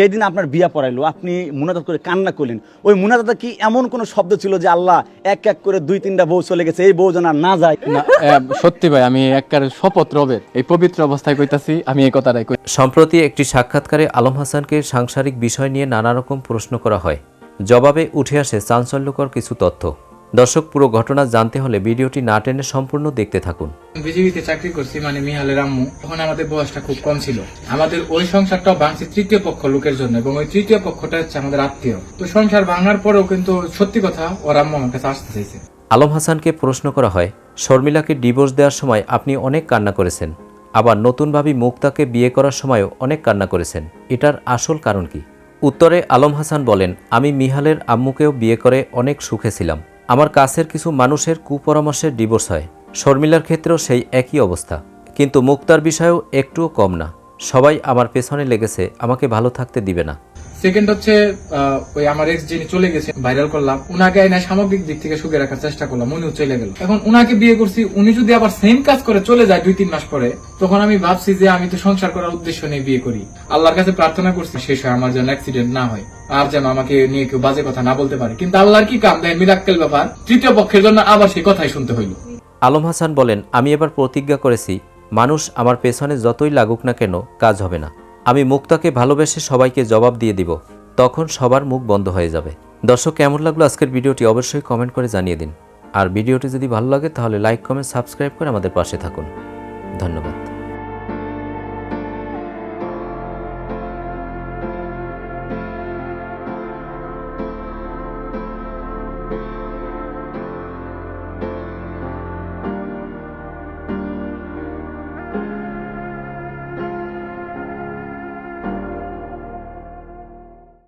সেই দিন আপনার বিয়া পড়াইলো আপনি মুনাজাত করে কান্না করলেন। ওই মুনাজাতে কি এমন কোন শব্দ ছিল যে আল্লাহ এক এক করে দুই তিনটা বউ চলে গেছে এই বউ যেন আর না যায়? না, সত্যি ভাই আমি একবার শপথ রবের এই পবিত্র অবস্থায় কইতাছি আমি এই কথাটাই কই সম্প্রতি একটি সাক্ষাৎকারে আলম হাসানকে সাংসারিক বিষয় নিয়ে নানা রকম প্রশ্ন করা হয়। জবাবে উঠে আসে চাঞ্চল্যকর কিছু তথ্য। দর্শক পুরো ঘটনা জানতে হলে ভিডিওটি না টেনে সম্পূর্ণ দেখতে থাকুন। বিজেপিতে চাকরি করছি মানে মিহালের আম্মু তখন আমাদের বয়সটা খুব কম ছিল। আমাদের ওই সংসারটাও ভাঙছে তৃতীয় পক্ষ লোকের জন্য এবং ওই তৃতীয় পক্ষটা হচ্ছে আমাদের আত্মীয়। তো সংসার ভাঙার পরেও কিন্তু সত্যি কথা ওর আম্মু আমার কাছে আসতে চাইছে। আলম হাসানকে প্রশ্ন করা হয় শর্মিলাকে ডিভোর্স দেওয়ার সময় আপনি অনেক কান্না করেছেন। আবার নতুনভাবে মুক্তাকে বিয়ে করার সময়ও অনেক কান্না করেছেন। এটার আসল কারণ কি? উত্তরে আলম হাসান বলেন আমি মিহালের আম্মুকেও বিয়ে করে অনেক সুখে ছিলাম। আমার কাছের কিছু মানুষের কুপরামর্শের ডিভোর্স হয়। শর্মিলার ক্ষেত্রেও সেই একই অবস্থা। কিন্তু মুক্তার বিষয়েও একটুও কম না। সবাই আমার পেছনে লেগেছে, আমাকে ভালো থাকতে দিবে না। সেকেন্ড হচ্ছে ওই আমার এক্স যিনি চলে গেছে ভাইরাল করলাম, উনাকে এনে সামগ্রিক দিক থেকে সুখে রাখার চেষ্টা করলাম, উনিও চলে গেল। এখন উনাকে বিয়ে করছি, উনি যদি আবার সেম কাজ করে চলে যায় দুই তিন মাস পরে, তখন আমি ভাবছি যে আমি তো সংসার করার উদ্দেশ্য নিয়ে বিয়ে করি। আল্লাহর কাছে প্রার্থনা করছি, শেষ হয় আমার যেন অ্যাক্সিডেন্ট না হয়। আর যেন আমাকে নিয়ে কেউ বাজে কথা না বলতে পারে। কিন্তু আল্লাহর কি কাম? দেয় মিরাক্কেল ব্যাপার। তৃতীয় পক্ষের জন্য আবার সেই কথাই শুনতে হইল। আলম হাসান বলেন, আমি এবার প্রতিজ্ঞা করেছি, মানুষ আমার পেছনে যতই লাগুক না কেন কাজ হবে না। আমি মুক্তাকে ভালোবেসে সবাইকে জবাব দিয়ে দিব, তখন সবার মুখ বন্ধ হয়ে যাবে। দর্শক, কেমন লাগল আজকের ভিডিওটি অবশ্যই কমেন্ট করে জানিয়ে দিন। আর ভিডিওটি যদি ভালো লাগে, তাহলে লাইক, কমেন্ট, সাবস্ক্রাইব করে আমাদের পাশে থাকুন। ধন্যবাদ।